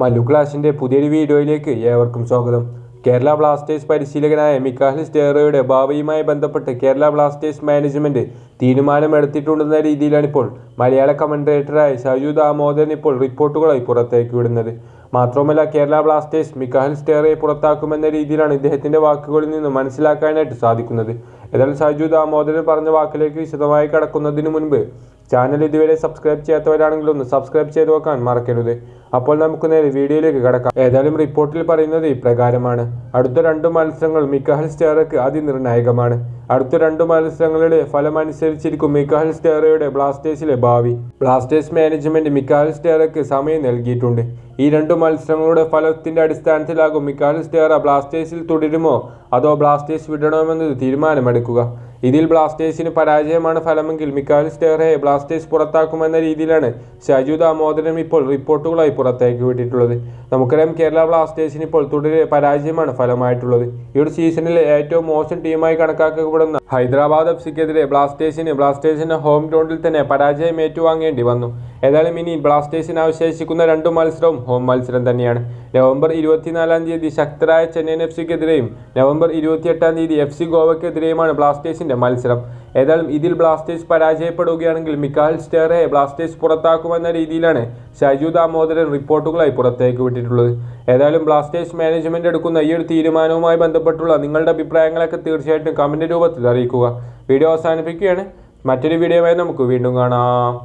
മല്ലു ക്ലാസിന്റെ പുതിയൊരു വീഡിയോയിലേക്ക് ഏവർക്കും സ്വാഗതം. കേരള ബ്ലാസ്റ്റേഴ്സ് പരിശീലകനായ മിക്കാഹൽ സ്റ്റേറോയുടെ ഭാവിയുമായി ബന്ധപ്പെട്ട് കേരള ബ്ലാസ്റ്റേഴ്സ് മാനേജ്മെന്റ് തീരുമാനമെടുത്തിട്ടുണ്ടെന്ന രീതിയിലാണ് ഇപ്പോൾ മലയാള കമന്റേറ്ററായ സജു ദാമോദരൻ ഇപ്പോൾ റിപ്പോർട്ടുകളായി പുറത്തേക്ക് വിടുന്നത്. മാത്രവുമല്ല കേരള ബ്ലാസ്റ്റേഴ്സ് മിക്കാഹൽ സ്റ്റേറയെ പുറത്താക്കുമെന്ന രീതിയിലാണ് ഇദ്ദേഹത്തിന്റെ വാക്കുകളിൽ നിന്ന് മനസ്സിലാക്കാനായിട്ട് സാധിക്കുന്നത്. എന്നാൽ സജു ദാമോദരൻ പറഞ്ഞ വാക്കിലേക്ക് വിശദമായി കടക്കുന്നതിന് മുൻപ് ചാനൽ ഇതുവരെ സബ്സ്ക്രൈബ് ചെയ്യാത്തവരാണെങ്കിൽ ഒന്ന് സബ്സ്ക്രൈബ് ചെയ്ത് നോക്കാൻ മറക്കരുത്. അപ്പോൾ നമുക്ക് നേരെ വീഡിയോയിലേക്ക് കടക്കാം. ഏതായാലും റിപ്പോർട്ടിൽ പറയുന്നത് ഇപ്രകാരമാണ്. അടുത്ത രണ്ട് മത്സരങ്ങൾ മിക്കഹൽ സ്റ്റേറയ്ക്ക് അതിനിർണായകമാണ്. അടുത്ത രണ്ട് മത്സരങ്ങളുടെ ഫലമനുസരിച്ചിരിക്കും മിക്കഹൽ സ്റ്റേറയുടെ ബ്ലാസ്റ്റേഴ്സിലെ ഭാവി. ബ്ലാസ്റ്റേഴ്സ് മാനേജ്മെന്റ് മിക്കഹൽ സ്റ്റേറയ്ക്ക് സമയം നൽകിയിട്ടുണ്ട്. ഈ രണ്ട് മത്സരങ്ങളുടെ ഫലത്തിന്റെ അടിസ്ഥാനത്തിലാകും മിക്കഹൽ സ്റ്റേറ ബ്ലാസ്റ്റേഴ്സിൽ തുടരുമോ? അതോ ബ്ലാസ്റ്റേഴ്സ് വിടണമെന്നത് തീരുമാനമെടുക്കുക? ഇതിൽ ബ്ലാസ്റ്റേഴ്സിന് പരാജയമാണ് ഫലമെങ്കിൽ മിക്കാൽ സ്റ്റേറയെ ബ്ലാസ്റ്റേഴ്സ് പുറത്താക്കുമെന്ന രീതിയിലാണ് ഷാജു ദാമോദരൻ ഇപ്പോൾ റിപ്പോർട്ടുകളായി പുറത്തേക്ക് വിട്ടിട്ടുള്ളത്. നമുക്കറിയാം കേരള ബ്ലാസ്റ്റേഴ്സിന് ഇപ്പോൾ തുടരെ പരാജയമാണ് ഫലമായിട്ടുള്ളത്. ഈ ഒരു സീസണിലെ ഏറ്റവും മോശം ടീമായി കണക്കാക്കപ്പെടുന്ന ഹൈദരാബാദ് എഫ് സിക്കെതിരെ ബ്ലാസ്റ്റേഴ്സിന് ബ്ലാസ്റ്റേഴ്സിന്റെ ഹോം ഗ്രൗണ്ടിൽ തന്നെ പരാജയം ഏറ്റുവാങ്ങേണ്ടി വന്നു. ഏതായാലും ഇനി ബ്ലാസ്റ്റേഴ്സിന് അവശേഷിക്കുന്ന രണ്ട് മത്സരവും ഹോം മത്സരം തന്നെയാണ്. നവംബർ ഇരുപത്തിനാലാം തീയതി ശക്തരായ ചെന്നൈയിൻ എഫ് സിക്കെതിരെയും നവംബർ ഇരുപത്തിയെട്ടാം തീയതി എഫ് സി ഗോവയ്ക്കെതിരെയുമാണ് ബ്ലാസ്റ്റേഴ്സിന്റെ മത്സരം. ഏതായാലും ഇതിൽ ബ്ലാസ്റ്റേഴ്സ് പരാജയപ്പെടുകയാണെങ്കിൽ മിക്കാൽ സ്റ്റേറെ ബ്ലാസ്റ്റേഴ്സ് പുറത്താക്കുമെന്ന രീതിയിലാണ് ഷജു ദാമോദരൻ റിപ്പോർട്ടുകളായി പുറത്തേക്ക് വിട്ടിട്ടുള്ളത്. ഏതായാലും ബ്ലാസ്റ്റേഴ്സ് മാനേജ്മെന്റ് എടുക്കുന്ന ഈ ഒരു തീരുമാനവുമായി ബന്ധപ്പെട്ടുള്ള നിങ്ങളുടെ അഭിപ്രായങ്ങളൊക്കെ തീർച്ചയായിട്ടും കമന്റ് രൂപത്തിൽ അറിയിക്കുക. വീഡിയോ അവസാനിപ്പിക്കുകയാണ്. മറ്റൊരു വീഡിയോയുമായി നമുക്ക് വീണ്ടും കാണാം.